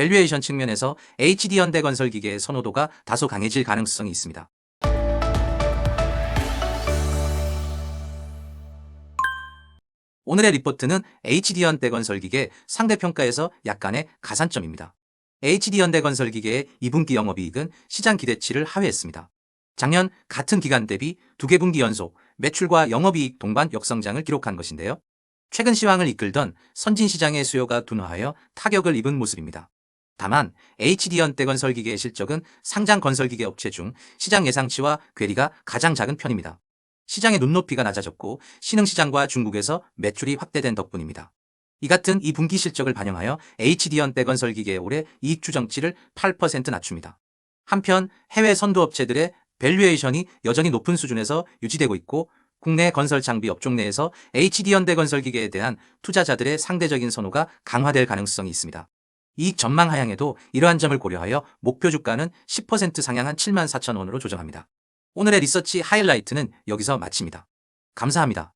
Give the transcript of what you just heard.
밸류에이션 측면에서 HD현대건설 기계의 선호도가 다소 강해질 가능성이 있습니다. 오늘의 리포트는 HD현대건설 기계 상대평가에서 약간의 가산점입니다. HD현대건설 기계의 2분기 영업이익은 시장 기대치를 하회했습니다. 작년 같은 기간 대비 두 개 분기 연속 매출과 영업이익 동반 역성장을 기록한 것인데요. 최근 시황을 이끌던 선진 시장의 수요가 둔화하여 타격을 입은 모습입니다. 다만 HD현대건설 기계의 실적은 상장 건설 기계 업체 중 시장 예상치와 괴리가 가장 작은 편입니다. 시장의 눈높이가 낮아졌고 신흥시장과 중국에서 매출이 확대된 덕분입니다. 이 같은 이 분기 실적을 반영하여 HD현대건설 기계의 올해 이익 추정치를 8% 낮춥니다. 한편 해외 선도업체들의 밸류에이션이 여전히 높은 수준에서 유지되고 있고 국내 건설 장비 업종 내에서 HD현대건설 기계에 대한 투자자들의 상대적인 선호가 강화될 가능성이 있습니다. 이익 전망 하향에도 이러한 점을 고려하여 목표 주가는 10% 상향한 7만 4천 원으로 조정합니다. 오늘의 리서치 하이라이트는 여기서 마칩니다. 감사합니다.